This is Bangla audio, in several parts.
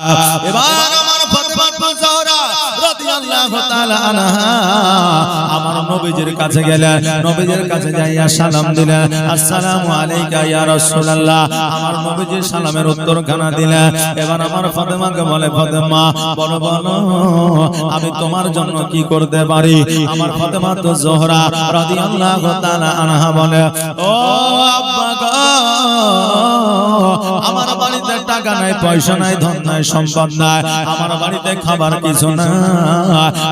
এবার আমার ফাতেমা জোহরা রাদিয়াল্লাহু তাআলা আনহা। নবীজির কাছে গেলেন নবীজির কাছে যাইয়া সালাম দিলেন আসসালামু আলাইকা ইয়া রাসূলুল্লাহ। আমার নবীজির সালামের উত্তর খানা দিলেন এবার আমার ফাতেমাকে বলে, ফাতেমা, বলো বলো, আমি তোমার জন্য কি করতে পারি? আমার ফাতেমা তো জোহরা রাদিয়াল্লাহু তাআলা আনহা বলে, ও আব্বা গো, আমার বাড়িতে টাকা নাই, পয়সা নাই, ধন নাই, সম্পদ নাই, আমার বাড়িতে খাবার কিছু না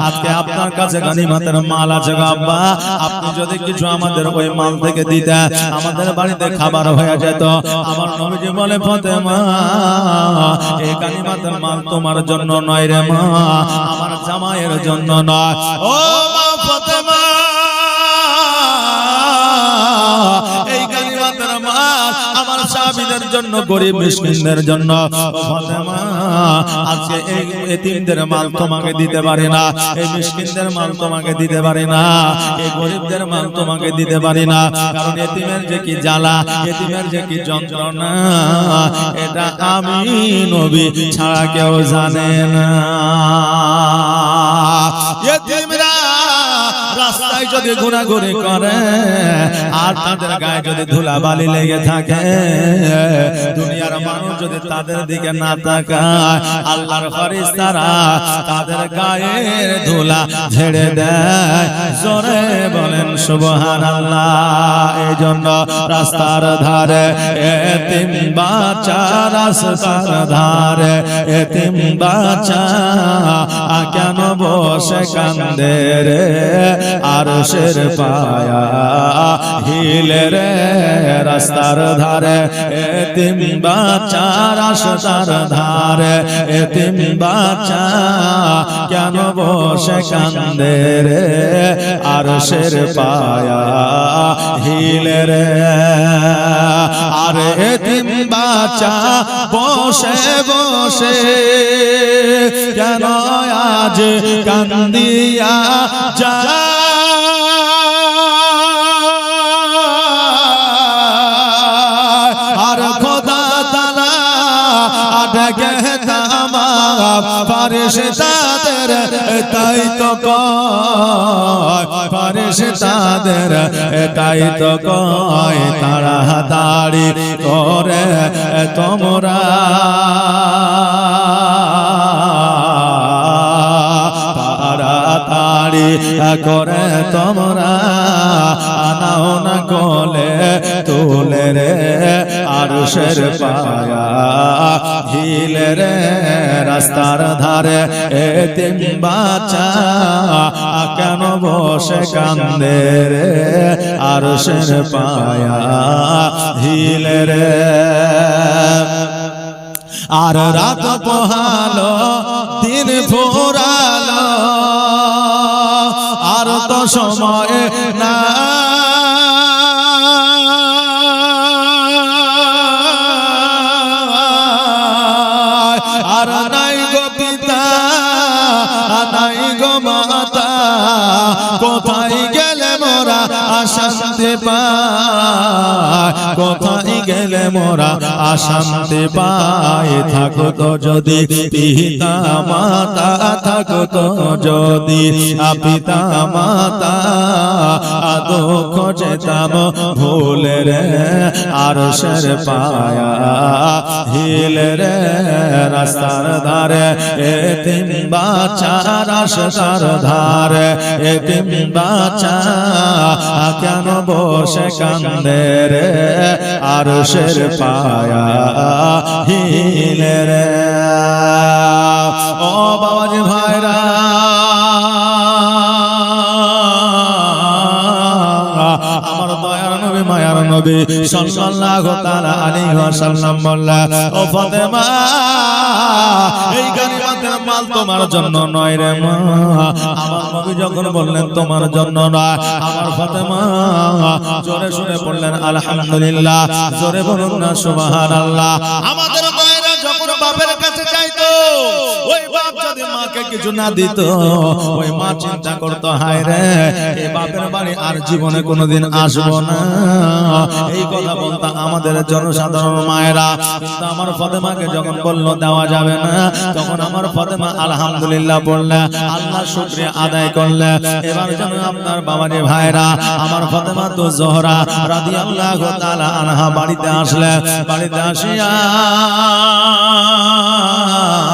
আজকে আপনার কাছে গানিমাতের মাল আছে গো আব্বা, আপনি যদি কিছু আমাদের ওই মাল থেকে দিতেন, আমাদের বাড়িতে খাবার হয়ে যেত। আমার নবীজি বলে, ফতেমা এই কালিমাতের মাল তোমার জন্য নয় রে মা, আমার জামাইয়ের জন্য নয়। ও মা ফতেমা, এই কালিমাতের আমার সাহাবীদের জন্য, গরিব মিসকিনদের জন্য। আজকে এই এতিমদের মাল তোমাকে দিতে পারি না। এই মিসকিনদের মাল তোমাকে দিতে পারি না। এই গরিবদের মাল তোমাকে দিতে পারি না। কারণ এতিমের যে কি জ্বালা, এতিমের যে কি যন্ত্রণা, এটা আমি নবী ছাড়া কেউ জানে না। রাস্তায় যদি ঘোরাঘুরি করে, আর তাদের গায়ে যদি ধুলা বালি লেগে থাকে, দুনিয়ার মানুষ যদি তাদের দিকে না তাকায়, আল্লাহর ফরিস্তারা তাদের গায়ের ধুলা ঝেড়ে দেয়। জোরে বলেন সুবহান আল্লাহ এই জন্য রাস্তার ধারে, এতিম বাচ্চা রাস্তার ধারে, এতিম বাচ্চা কেন বসে কান্দে রে? আর শের পায়া হিলে রে রাস্তার ধারে, এতিম বাচ্চা রাস্তার ধারে, এতিম বাচ্চা কেন বসে কান্দে রে? আর শের পায়া হিলে রে আর এতিম বাচ্চা বসে বসে কেন আজ কান্দিয়া যা ফারিস তাদের তাই তো কয়। ফারিস তাদের তাই তো কয়। তারা দাড়ি করে তোমরা। তাড়াতাড়ি করে তোমরা। আনাও না রে আর পায়া। হিলে রে রাস্তার ধারে এতিম বাচ্চা। কেন বসে কান্দে রে আর শের পায়া? হিলে রে আর রাত পোহালো দিন ফুরালো। আর তো সময় না মাতা কোথায় গেলে মোরা আশান্তি পায় কোথায় গেলে মোরা আশান্তি পায়। থাকো তো যদি পিতা মাতা, থাকো তো যদি পিতা মাতা। দুঃখ যেতাম ভুলে রে আর শের পায়া। হিল রে, রাস্তার ধারে, এতিম বাচ্চা, রাস্তার ধারে, এতিম বাচ্চা। কেন বসে কান্দে রে? আর শের পায়া হিনের। রে ও বাবাজি ভাইরা নবী সাল্লাল্লাহু তাআলা আলাইহি ওয়াসাল্লাম বললেন ও ফাতেমা, এই গানিমাতের মাল তোমার জন্য নয় রে মা। আমার নবী যখন বললেন, তোমার জন্য নয় আমার ফাতেমা জোরে শুনে বললেন, আলহামদুলিল্লাহ। জোরে বলুন না, সুবহানাল্লাহ। আমাদের মায়েরা যখন বাপের কাছে ওই বাপ যদি মাকে কিছু না দিত, ওই মা চিন্তা করতো, হায় রে এই বাপের বাড়ি আর জীবনে কোনোদিন আসব না। এই কথা বলতো আমাদের জনসাধারণ মায়েরা। আমার ফতেমাকে যখন বলল, দেওয়া যাবে না, তখন আমার আলহামদুলিল্লাহ বললে, আল্লাহ শুক্রিয়া আদায় করলে। এবার যেন আপনার বাবারে ভাইরা, আমার ফতেমা তো জোহরা রাদিয়াল্লাহু তাআলা আনহা বাড়িতে আসলে, বাড়িতে আসিয়া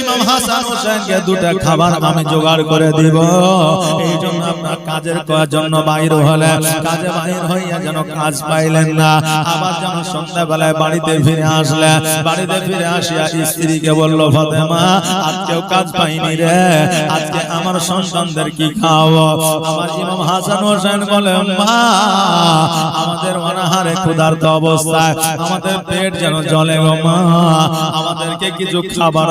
ইমাম হাসান হোসেনকে দুটো খাবার আমি জোগাড় করে দিব। এই জন্য আপনার কাজের করার জন্য বাইর হলে, কাজে বাইর হইয়া যেন কাজ পাইলেন না। আবার যেন সন্ধ্যাবেলায় বাড়িতে ফিরে আসলে, বাড়িতে ফিরে আসিয়া স্ত্রীকে বলল, ফতেমা আজকেও কাজ পাইনি রে। আজকে আমার সন্তানদের কি খাওয়াবো? আমার ইমাম হাসান হোসেন বলে, মা, আমাদের অনাহারে ক্ষুধার্ত অবস্থায়, আমাদের পেট যেন জলে গো মা। আমাদেরকে কিছু খাবার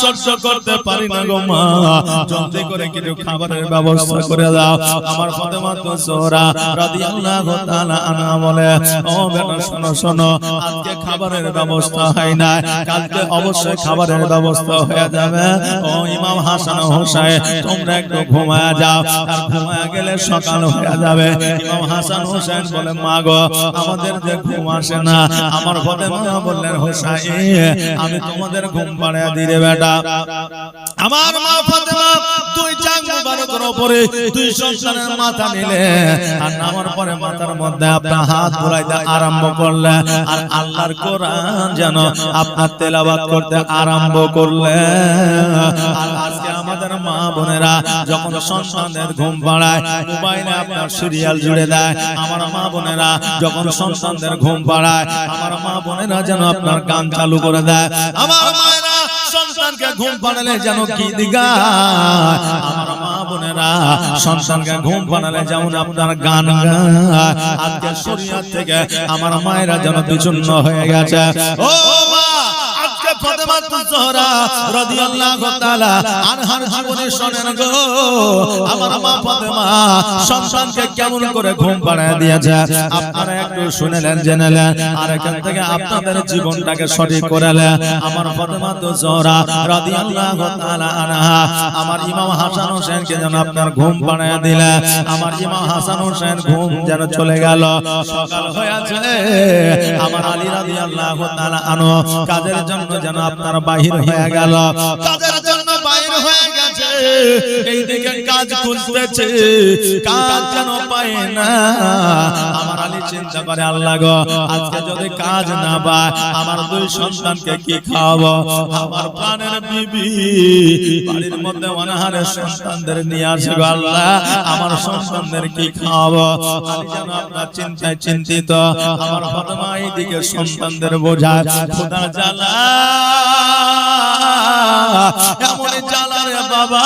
সহ্য করতে পারি না গো মা। জলদি করে কিছু খাবারের ব্যবস্থা করে দাও। আমার ফাতেমা তো রাদিয়াল্লাহু তাআলা আনহা বলে, ও বেটা, শোনো শোনো, আজকে খাবারের ব্যবস্থা হয় না। কালকে অবশ্যই খাবারের ব্যবস্থা হয়ে যাবে। ও ইমাম হাসান হোসেন তোমরা একটু ঘুমায় যাও। আর গেলে সকাল হয়ে যাবে। ইমাম হাসান হোসেন বলে, মা গো, আমাদের যে ঘুম আসে না। আমার ফাতেমা বললেন হোসেন আমি তোমাদের ঘুম পাড়ায় দিরে বেটা। আমার মা ফাতেমা দুই চাং মুবারকের উপরে দুই সন্তানের মাথা নিলে, আর নামার পরে মাথার মধ্যে আপনার হাত বুলাইতে আরম্ভ করলে, আর আল্লাহর কোরআন যেন আপনার তেলাবাত করতে আরম্ভ করলে। আর আজকে আমাদের মা বোনেরা যখন সন্তানদের ঘুম পাড়ায়, মোবাইলে আপনার সিরিয়াল জুড়ে দেয়, আমার মা বোনেরা যখন সন্তানদের ঘুম পাড়ায়, আমার মা বোনেরা যেন আপনার গান চালু করে দেয়। আমার মায়েরা ঘুম পাড়ালে যেন কি দিগা? আমার মা বোনেরা সন্তানকে ঘুম পাড়ালে যেমন আপনার গান আজকে শরীর থেকে আমার মায়েরা যেন বিচন্ন হয়ে গেছে। ও মা! রাদিয়াল্লাহু তাআলা আনহার জীবনে শোনেন গো। আমার মা ফাতেমা সন্তানকে কেমন করে ঘুম পাড়ায় দিয়েছে? আপনারা একটু জেনেলেন, আর এখান থেকে আপনাদের জীবনটাকে সঠিক আমার ফাতেমা তো জোহরা রাদিয়াল্লাহু তাআলা আনহা, আমার ইমাম হাসান হোসেনকে যেন আপনার ঘুম পাড়ায় দিলেন আমার ইমাম হাসান হোসেন ঘুম যেন চলে গেল। সকাল হয়েছে। আমার আলী রাদিয়াল্লাহু তাআলা আনহু কাজের জন্য যেন আপনার বাহির হয়ে গেল। তাদের জন্য বাহির হয়ে গেছে। এইদিকে কাজ খুঁজতেছে। কাজ যেন পায় না। আমার আলী চিন্তা করে, আল্লাহ গো, আজকে যদি কাজ না পায়, আমার দুই সন্তানকে কি খাওয়াবো? আমার প্রাণের বিবি বাড়ির মধ্যে অনাহারে সন্তানদের নিয়ে আসবে আল্লাহ। আমার সন্তানদের কি খাওয়াবো? যেন আপনার চিন্তায় চিন্তিত। আমার ফাতেমা এইদিকে সন্তানদের বোঝায় খোদা জ্বালা এমন জ্বালা রে বাবা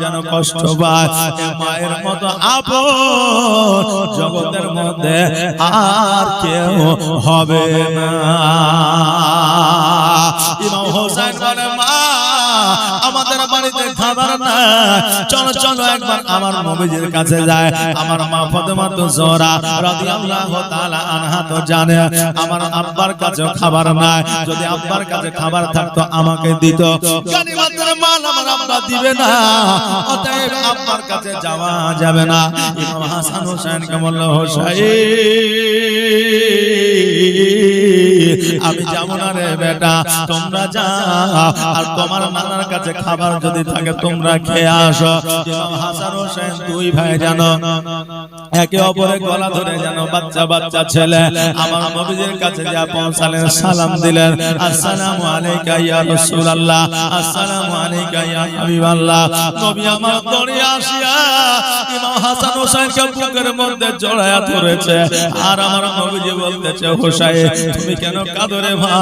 যেন কষ্ট মায়ের মতো জগতের মধ্যে আর কেউ হবে না। মা, আমাদের বাড়িতে খাবার না একবার আমার নবীজির কাছে যায়। আমার মা রাদিয়াল্লাহু তাআলা আনহা তো জানে, আমার আব্বার কাছে খাবার নাই। যদি আব্বার কাছে খাবার থাকতো, আমাকে দিত। মাল আমার আব্বা দিবে না, অতএব আব্বার কাছে যাওয়া যাবে না। ইমাম হাসান হোসেনকে আমি যাব না রে বেটা, তোমরা যাও আর তোমার নানার কাছে খাবার যদি থাকে, তোমরা খেয়ে আসো। হাসান হোসেন দুই ভাই জানো একে অপরের গলা ধরে যেন বাচ্চা বাচ্চা ছেলে, আমার নবীজির কাছে যা পৌঁছালেন সালাম দিলেন। আসসালামু আলাইকা ইয়া রাসূলুল্লাহ, আসসালামু আলাইকা ইয়া হাবিবাল্লাহ। নবী আমার দড়ি আসিয়া ইমাম হাসান হোসেনকে বুকের মধ্যে জড়ায়া ধরেছে, আর আমার নবীজি বলতেছে হোসাইন তুমি কেন কাঁদো রে ভাই?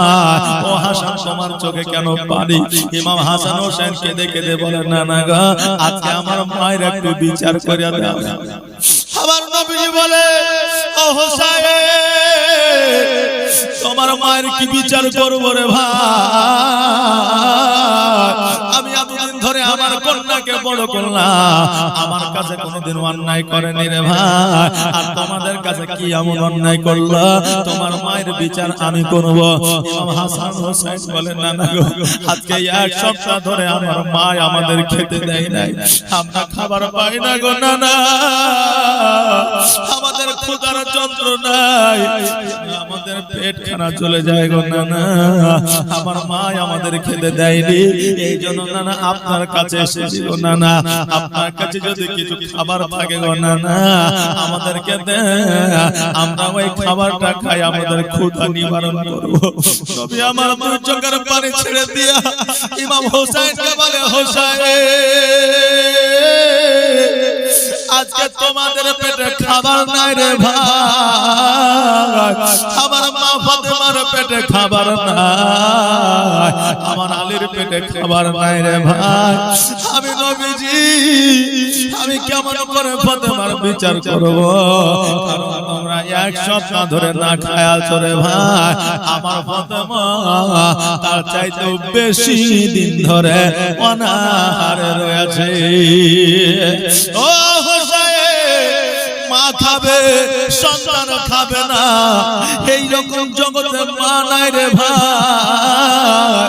ও হাসান তোমার চোখে কেন পানি? ইমাম হাসান হোসেন কেঁদে কেঁদে বলে না না গো আজকে আমার মায়ের একটু বিচার করে দাও। আমার নবীজি বলে ও হোসাইন তোমার মায়ের কি বিচার করব রে ভাই? আমি এতদিন ধরে আমার কন্যাকে বড় করলাম আমার কাছে কোনোদিন অন্যায় করেনি রে ভাই। আর তোমাদের কাছে কি এমন অন্যায় করল? তোমার মায়ের বিচার আমি করব। হাসান হোসেন বলেন, না গো, আজকে এক সপ্তাহ ধরে আমার মা আমাদের খেতে দেয় নাই। আমরা খাবার পাই না গো, না আমাদের ক্ষুধার যন্ত্রণায় আমাদের পেট খানা চলে যায় গো, না আমার মা আমাদের খেতে দেয়নি। এই জন্য না, আপনার কাছে না না আপনার কাছে যদি কিছু খাবার থাকে গো আমাদেরকে দেন আমরা ওই খাবারটা খাই আমাদের ক্ষুধা নিবারণ করব। তবে আমার দুই চোখের পানি ছেড়ে দিয়া ইমাম হোসেনকে বলে হোসেন আজকে তোমাদের পেটে খাবার নাই রে ভাই আমার মা ফাতেমার পেটে খাবার নাই আমার আলীর পেটে খাবার নাই রে ভাই আমি নবীজি, আমি কেমন করে ফাতেমার বিচার করব? কারণ তোমরা এক সপ্তাহ ধরে না খায় আছো রে ভাই। আমার ফাতেমা তার চাইতেও বেশি দিন ধরে অনাহারে রয়েছে। ও খাবে না। এই রকম জগতে মা নাই রে ভাই।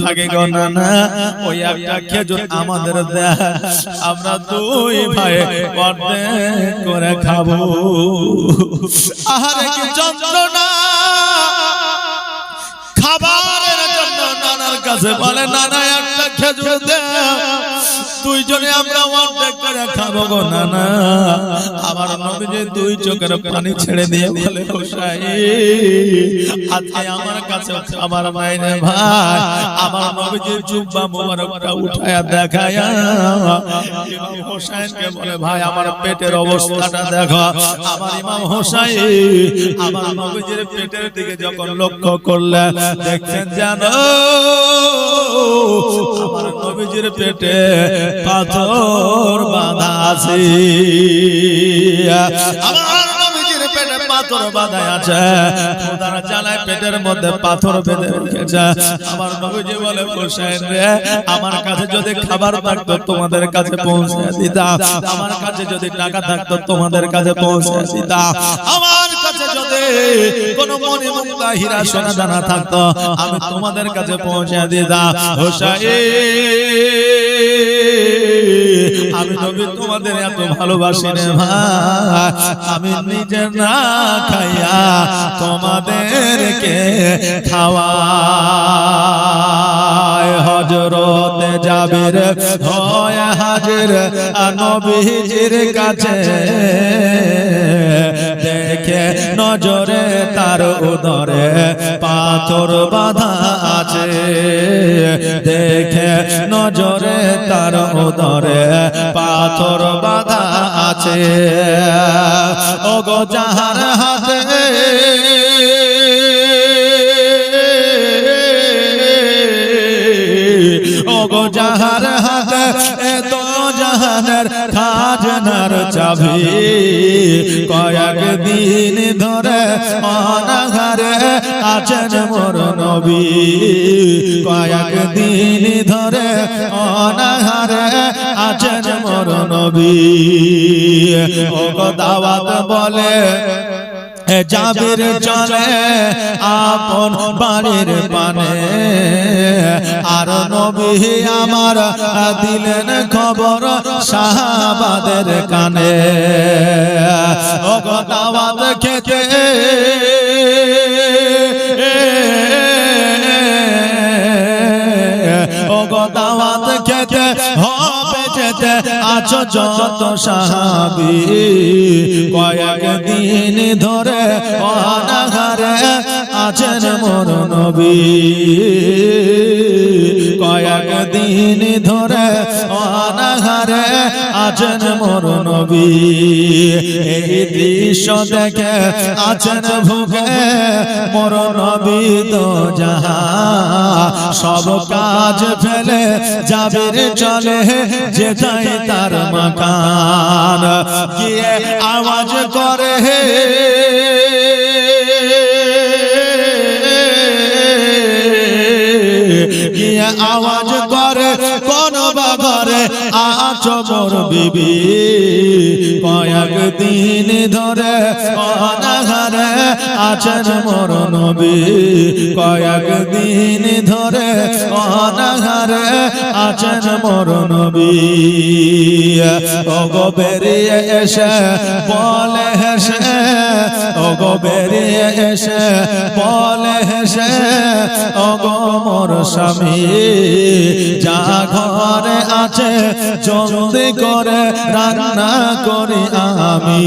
থাকে গো ওই একটা খেজুর আমাদের দেয় আমরা দুই ভাই অর্ধেক করে খাব। আহারে কি যন্ত্রণা? খাবারের জন্য নানার কাছে বলে নানা একটা খেজুর দে দুইজনে আমরা অর্ধেক করে খাব গো নানা। আমার নবীজি দুই চোখের পানি ছেড়ে দিয়ে বলে আজকে আমার কাছে খাবার মাইনে ভাই। আমার নবীজি জুব্বা মোবারকটা উঠায়া দেখায়া। হোসেনকে বলে, ভাই, আমার পেটের অবস্থাটা দেখো। আমার ইমাম হোসাইন, আমার নবীজির পেটের দিকে যখন লক্ষ্য করলে দেখছেন জানো আমার নবীজির পেটে পাথর বাঁধা আছে মধ্যে পাথর আমার রে, আমার কাছে যদি খাবার তোমাদের কাছে পৌঁছে দিতাম। আমার কাছে যদি টাকা থাকতো, তোমাদের কাছে পৌঁছে দিতাম। আমার আমি তোমাদের কাছে পৌঁছে দিতাম। হোসাই আমি নবী তোমাদের এত ভালোবাসি রে আমি নিজে না খাইয়া তোমাদেরকে খাওয়াই। হজরত জাবির হয় হাজির নবীজির কাছে দেখে নজরে তার উদরে পাথর বাধা আছে। দেখে নজরে তার উদরে পাথর বাধা আছে। ও গো যাহার হাতে চাবি কয়েক দিন ধরে অনাঘারে আছেন মোর নবী। কয়েক দিন ধরে অনাঘারে আছেন মোর নবী। ও দাওয়াত বলে জাবির চলে, আপন বাড়ির পানে। আর নবী আমার দিলেন খবর শাহাবাদের কানে। দাওয়াত খেতে। গো খেতে। যেতে আছো যত সাহাবি কয়েক দিন ধরে অনাহারে আছেন মোর নবী। কয়েক দিন ধরে অনাঘারে আছেন মোর নবী। এই দৃশ্য দেখে আছেন ভুগে মোর নবী তো যাহা। সব কাজ ফেলে যাবে রে চলে যেটাই তার মাকান। গিয়ে আওয়াজ করে, গিয়ে আওয়াজ করে, কোন আছো মোর বিবি, কয়েক দিন ধরে অনাঘারে আছেন মোর নবী। কয়েক দিন ধরে অনাঘারে আছেন মোর নবী। ও গো বেরিয়ে এসে বলে হেসে ও গো বেরিয়ে এসে বলে হেসে ও গো মোর স্বামী, যা ঘরে আছে জলদি করে রান্না করি আমি।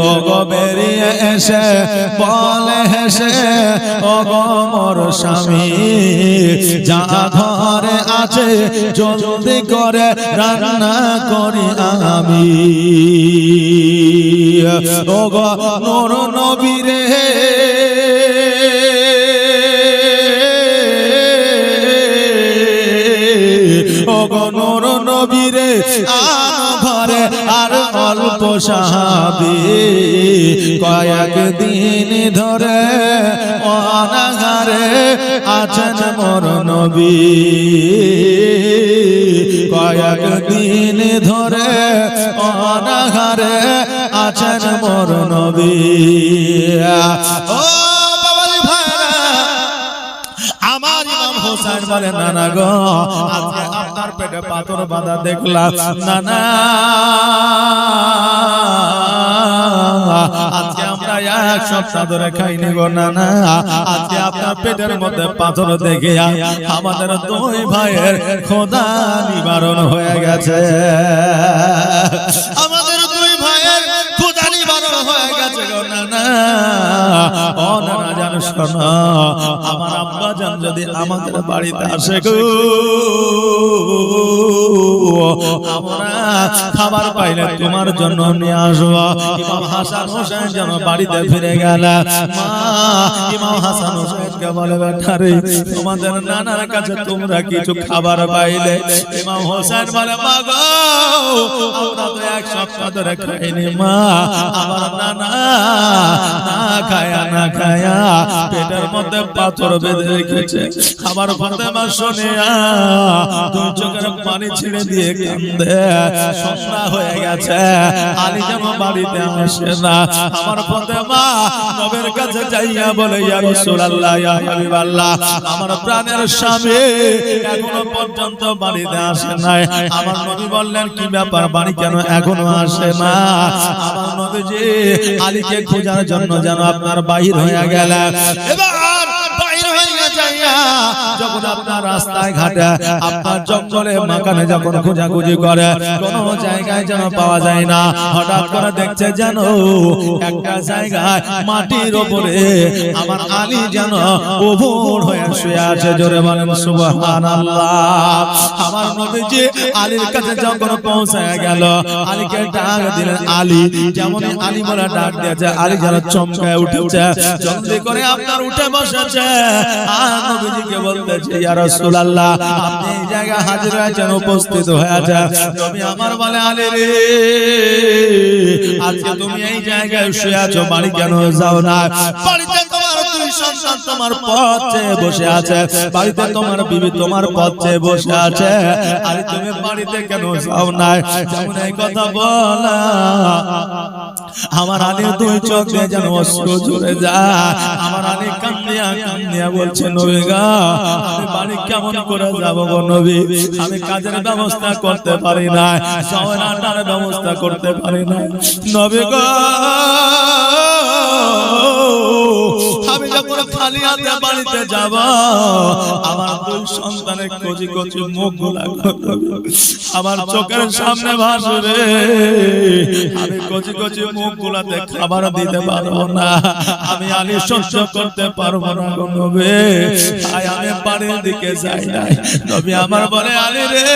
ও গো বেরিয়ে এসে বলে হেসে ও গো মোর স্বামী যা ঘরে আছে জলদি করে রান্না করি আমি। ও গো মোর নবীরে ও আনো ঘরে আর অল্প সাহাবি। কয়েক দিন ধরে অনাঘারে আছেন মোর নবী। কয়েক দিন ধরে অনাঘারে আছেন মোর নবী। ও হোসেন বলে, নানা গো, আজকে আপনার পেটে পাথর বাঁধা দেখলাম। নানা, আজকে আমরা এক সপ্তাহ ধরে খাইনি গো, নানা। আজকে আপনার পেটের মধ্যে পাথর দেখে আমাদের দুই ভাইয়ের খোদা নিবারণ হয়ে গেছে। আমাদের ও নানা জানো শোনো আমার আব্বা জান যদি আমাদের বাড়িতে আসে গো। খাবার পাইলে তোমার জন্য নিয়ে আসব। ইমাম হাসান হোসেন যেন বাড়িতে ফিরে গেল। ইমাম হাসান হোসেনকে বলে বেটারে তোমাদের নানার কাছে তোমরা কিছু খাবার পাইলে। ইমাম হোসেন বলে, মা গো, আমরা তো এক সপ্তাহ ধরে খাইনি, মা। আমার নানা না খায়া না খায়া পেটের মধ্যে পাথর বেঁধে রেখেছে। আমার ফাতেমা শুনিয়া দুই চোখের পানি ছেড়ে দিয়ে আমার প্রাণের স্বামী এখনও পর্যন্ত বাড়িতে আসে নাই। আমার নবী বললেন, কি ব্যাপার? বাড়ি কেন এখনও আসে না? আমার নবীজি আলীকে খোঁজার জন্য যেন আপনার বাহির হয়ে গেল এবার যখন আপনার রাস্তায় ঘাটে, আপনার জঙ্গলে মাকানে যখন খোঁজাখুঁজি করে, কোন জায়গায় যেন পাওয়া যায় না। হঠাৎ করে দেখছে যেন একটা জায়গায় মাটির ওপরে আমার আলী যেন ওভর হয়ে শুয়ে আছে। জোরে বলেন, সুবহানাল্লাহ। আমার নবীজি আলীর কাছে যখন পৌঁছায় গেল, আলীকে ডাক দিলেন, আলী যেমন আলী বলে ডাক দিয়েছে, আলী যেন চমকায় উঠেছে, জলদি করে আপনার উঠে বসেছে। আর নবীজিকে বলতেছে ইয়া রাসূলুল্লাহ আপনি এই জায়গায় হাজির হয়েছেন উপস্থিত হয়েছে নবী আমার বলে আলী রে আজকে তুমি এই জায়গায় শুয়ে আছো বাড়ি কেন যাও না? বাড়িতে তোমার দুই সন্তান তোমার পথ চেয়ে বসে আছে। বাড়িতে তোমার বিবি তোমার পথ চেয়ে বসে আছে। আর তুমি বাড়িতে কেন যাও না? যেমন এই কথা বলা আমার আলী দুই চোখ যেন অশ্রু ঝরে যায়। আমার আলী কান্দিয়া বলছে বাড়ি কেমন করে যাব গো নবী? কাজের ব্যবস্থা করতে পারি না সওয়াটার ব্যবস্থা করতে পারি না। নবী গো আমি যখন খালি হাতে বাড়িতে যাব, আমার দুই সন্তানের কচি কচি মুখগুলা আমার চোখের সামনে ভাসবে। আমি কচি কচি মুখ গুলাতে খাবার দিতে পারব না। আমি আলি সহ্য করতে পারব না নবী। তাই আমি বাড়ির দিকে যাই নাই। নবী আমার বলে, আলী রে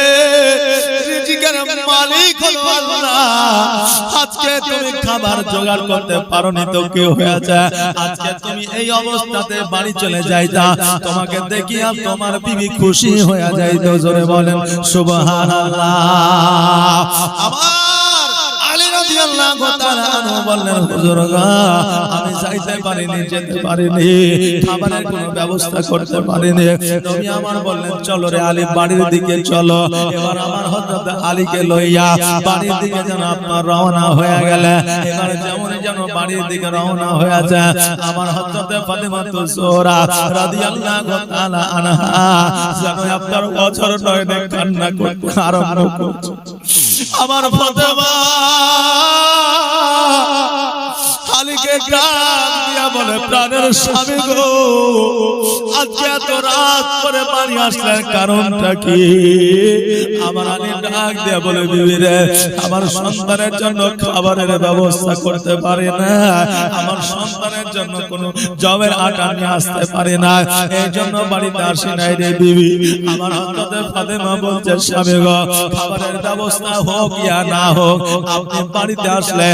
মালিক হলো আল্লাহ। আজকে তুমি খাবার জোগাড় করতে পারোনি তো কেউ হয়েছে। আজকে তুমি এই অবস্থাতে বাড়ি চলে যাইতা। তোমাকে দেখিয়া তোমার বিবি খুশি হয়ে যাইতো, জোরে বলেন, সুবহানাল্লাহ। আমার আমি যাইতে পারিনি পারিনি ব্যবস্থা করতে পারিনি। নবী আমার বললেন, চলো রে আলী বাড়ির দিকে চলো। আমার হযরত আলীকে লইয়া বাড়ির দিকে যেন আপনার রওনা হয়ে গেলে। এবার যেমন যেন বাড়ির দিকে রওনা হয়েছে, আমার হযরত ফাতেমা তো জোহরা রাদিয়াল্লাহু তাআলা আনহা আপনার বছর আরম্ভ করছে। আমার ফাতেমা আলীকে ডাক দিয়া বলে প্রাণের স্বামী গো। আজকে এত রাত করে বাড়ি আসলেন কারণটা কি? আমার আলী ডাক দিয়া বলে বিবি রে আমার সন্তানের জন্য খাবারের ব্যবস্থা করতে পারে না। আমার সন্তানের জন্য কোনো জবের আটা নিয়ে আসতে পারে না। এই জন্য বাড়িতে আসি নাই রে বিবি। আমার হঠাৎ ফাতেমা বলছে স্বামী গো খাবারের ব্যবস্থা হোক ইয়া না হোক আপনি বাড়িতে আসলে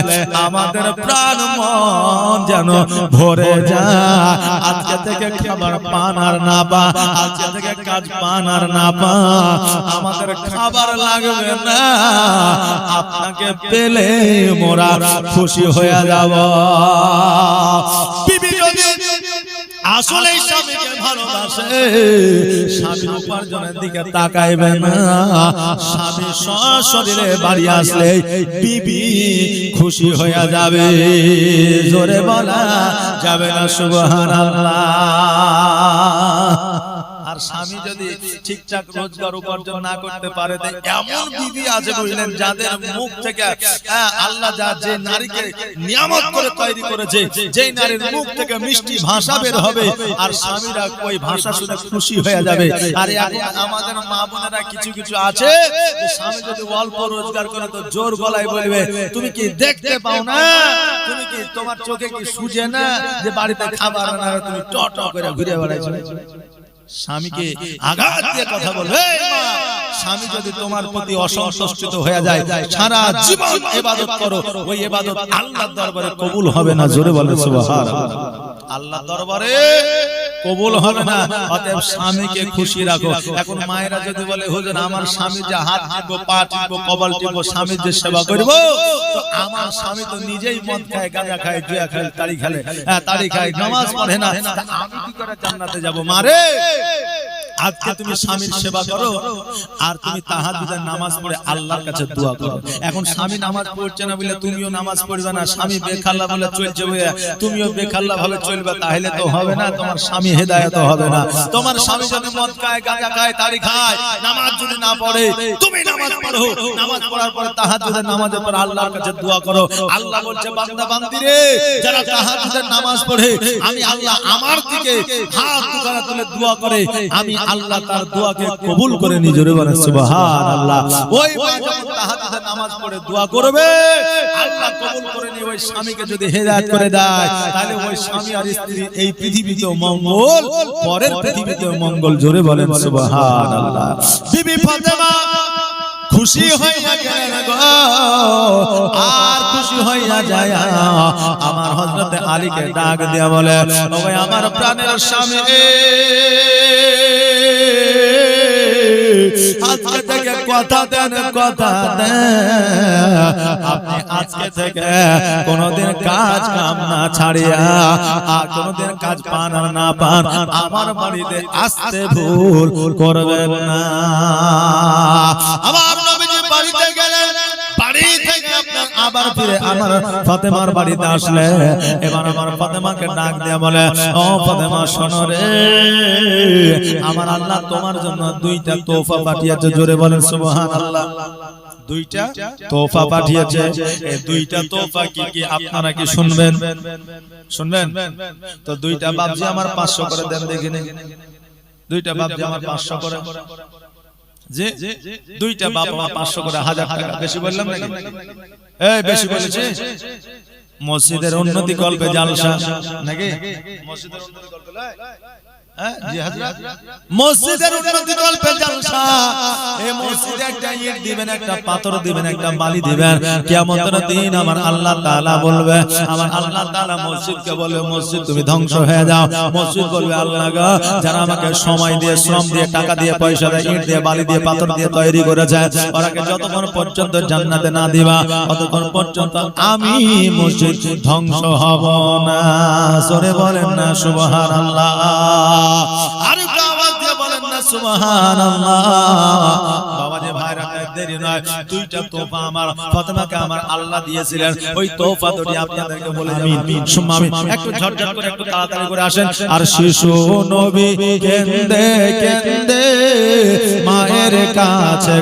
আমাদের প্রাণ মন যেন ভরে যায়। আজকে থেকে খাবার পান আর না পা, আজকে থেকে কাজ পান আর না আমাদের খাবার লাগবে না। আপনাকে পেলে মোরা খুশি হয়ে যাব। বিবি যদি আসলে স্বামীকে ভালোবাসে। স্বামী উপার্জনের দিকে তাকাইবে না। স্বামী সশরীরে বাড়ি আসলে বিবি খুশি হয়ে যাবে। জোরে বলা যাবে না সুবহানাল্লাহ। স্বামী যদি ঠিকঠাক রোজগার উপার্জন না করতে পারে এমন বিবি আছে বুঝলেন যাদের মুখ থেকে হ্যাঁ, আল্লাহ যা যে নারীকে নিয়ামত করে তৈরি করেছে যেই নারীর মুখ থেকে মিষ্টি ভাষা বের হবে আর স্বামীরা ওই ভাষা শুনে খুশি হয়ে যাবে আর আমাদের মা বোনেরা কিছু কিছু আছে স্বামী যদি অল্প রোজগার করে তো জোর গলায় বলবে তুমি কি দেখতে পাও না? তুমি কি তোমার চোখে কি সুজে না যে বাড়িতে খাবার না তুমি ট ট করে ঘুরে বেড়াইছো স্বামীকে আঘাত দিয়ে কথা বলবে "এই মা, স্বামী যদি তোমার প্রতি অসন্তুষ্ট হয়ে যায় সারা জীবন ইবাদত করো। ওই ইবাদত আল্লাহর দরবারে কবুল হবে না জোরে বলে সুবহানাল্লাহ। আল্লাহ দরবারে কবুল হবে না অতএব স্বামীকে খুশি রাখো। এখন মায়েরা যদি বলে হুজুর আমার স্বামী যে হাত টিপবো পা টিপবো কপাল টিপবো স্বামীর যে সেবা করব তো আমার স্বামী তো নিজেই মদ খায় গাঁজা খায় জুয়া খায় তাড়ি খেলে হ্যাঁ তাড়ি খায় নামাজ পড়ে না। আমি কি করে জান্নাতে যাব? মারে! আজকে তুমি স্বামীর সেবা করো আর তুমি তাহাজ্জুদের নামাজ পড়ে আল্লাহর কাছে দোয়া করো। এখন স্বামী নামাজ পড়ছে না বলে তুমিও নামাজ পড়বে না স্বামী বেখাল্লা বলে চলছে বলে তুমিও বেখাল্লা ভাবে চলবে তাহলে তো হবে না তোমার স্বামী হেদায়েত হবে না। তোমার স্বামী যদি মদ খায় গাঁজা খায় তাড়ি খায় নামাজ যদি না পড়ে তুমি নামাজ পড়ো। নামাজ পড়ার পরে তাহাজ্জুদের নামাজের পর আল্লাহর কাছে দোয়া করো। আল্লাহ বলছে বান্দা বান্দি রে যারা তাহাজ্জুদের নামাজ পড়ে আমি আল্লাহ আমার দিকে হাত দুখানা তুলে দোয়া করে আমি আল্লাহ তার দোয়াকে কবুল করে নিজরে বলে সুবহানাল্লাহ। ওই মা যখন তাহাজ্জুদের নামাজ পড়ে দোয়া করবে আল্লাহ কবুল করে নিয়ে ওই স্বামীকে যদি হেদায়েত করে দেয় তাহলে ওই স্বামী আর স্ত্রী এই পৃথিবীতেও মঙ্গল পরের পৃথিবীতেও মঙ্গল। জোরে বলেন সুবহানাল্লাহ। বিবি ফাতেমা খুশি হইয়া গেলেন গো। আর খুশি হইয়া যায় আমার হযরত আলীকে ডাক দিয়া বলে ওই আমার প্রাণের স্বামী। আজকে থেকে কথা দেন কথা দেন। আপনি আজকে থেকে কোনদিন কাজ কাম না ছাড়িয়া আর কোনদিন কাজ পান আর না পান আমার বাড়িতে আসতে ভুল করবেন না। আমার আবার ফিরে আমার ফাতেমার বাড়িতে আসলে। এবার আমার ফাতেমাকে ডাক দিয়া বলে, ও ফাতেমা, শোনো রে। আমার আল্লাহ তোমার জন্য দুইটা তোফা পাঠিয়েছে। জোরে বলেন, সুবহানাল্লাহ। দুইটা তোফা পাঠিয়েছে। দুইটা তোফা কি কি আপনারা কি শুনবেন? শুনবেন? তো দুইটা বাবজি আমার 500 করে দেন দেখিনি দুইটা বাবজি আমার 500 করে। যে দুইটা বাবা মা পাঁচশো করে হাজার টাকা বেশি বললাম নাকি? এই বেশি বলেছে? মসজিদের উন্নতি গল্পে জালসা নাকি? মসজিদের উন্নতি গল্পে? মসজিদের উন্নতি কল্পে জালসা। এই মসজিদে একটা ইট দিবেন একটা পাথর দিবেন একটা বালি দিবেন। কিয়ামতের দিন আমার আল্লাহ তাআলা বলবে আমার আল্লাহ তাআলা মসজিদকে বলবে মসজিদ তুমি ধ্বংস হয়ে যাও। মসজিদ বলবে আল্লাহ গো যারা আমাকে সময় দিয়ে শ্রম দিয়ে টাকা দিয়ে পয়সা দিয়ে ইট দিয়ে বালি দিয়ে পাথর দিয়ে তৈরি করেছে ওরাকে যতক্ষণ পর্যন্ত জান্নাতে না দিবা ততক্ষণ পর্যন্ত আমি মসজিদ ধ্বংস হব না। সরে বলেন না সুবহানাল্লাহ। আর একটু আওয়াজ দিয়ে বলেন না সুবহানাল্লাহ। বাবা যে ভাইরা দেরি নয় দুইটা তোফা আমার ফাতেমাকে আমার আল্লাহ দিয়েছিলেন। ওই তোফা দুটি আপনাদেরকে বলে আমিন একটু ঝটঝট করে একটু তাড়াতাড়ি করে আসেন। আর শিশু নবী কেন্দে কেন্দে মায়ের কাছে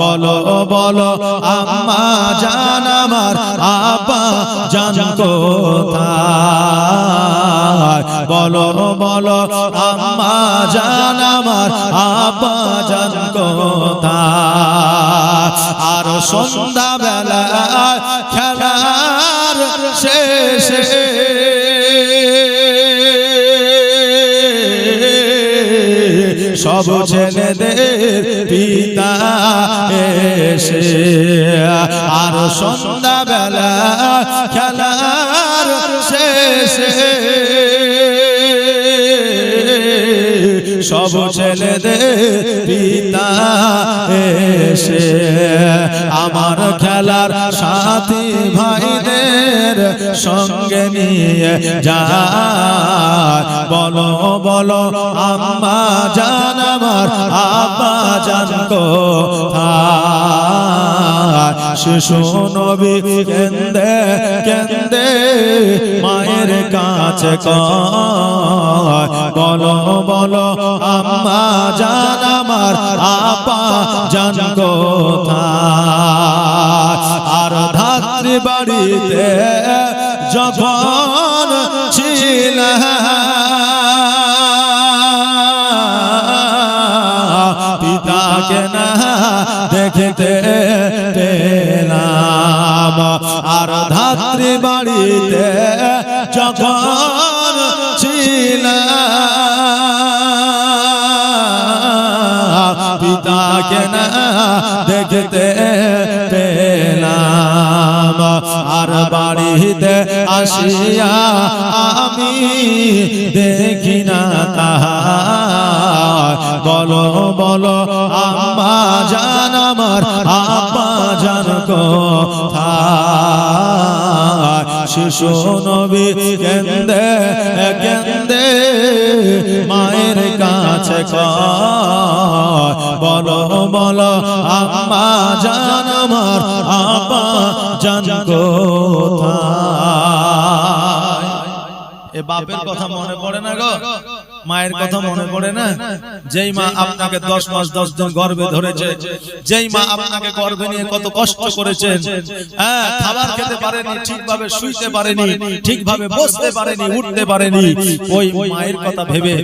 বলো বলো, আম্মা জান আমার, আব্বা জান কোথায়? বলো বলো, আম্মা জান আমার, আব্বা জান কোথায়? আর সন্ধ্যা বেলা খেলার শেষে সব ছেলেদের পিতা এসে আর সন্ধ্যা বেলা খেলার শেষে সব ছেলেদের পিতা এসে আমার খেলার সাথী ভাইদের সঙ্গে নিয়ে যায়। বলো বলো, আম্মা জান আমার, আব্বা জান কোথায়? শিশু নবী কেন্দে কেন্দে, মায়ের কাছে বলো বলো, আম্মা জান আমার আপা জান কোথায় বাড়িতে যখন ছিল পিতাকে না দেখতে পেলাম। আর ধাত্রী বাড়িতে যখন ছিলাম, পিতাকে না দেখতে বাড়িতে আসিয়া আমি দেখি না তাহার। বলো বলো, আম্মা জান আমার আব্বা জান শিশু নবী কেন্দে কেন্দে মায়ের কয়, বলো বলো, আম্মা জান আমার, আব্বা জান এ বাপের কথা মনে পড়ে না গো? মায়ের কথা মনে পড়ে না? যেই মা আপনাকে দশ মাস, দশ দিন গর্ভে ধরেছে, যেই মা আপনাকে গর্ভে নিয়ে কত কষ্ট করেছেন হ্যাঁ খাবার খেতে পারেনি, ঠিকভাবে শুইতে পারেনি, ঠিকভাবে বসতে পারেনি, উঠতে পারেনি, ওই মায়ের কথা ভেবে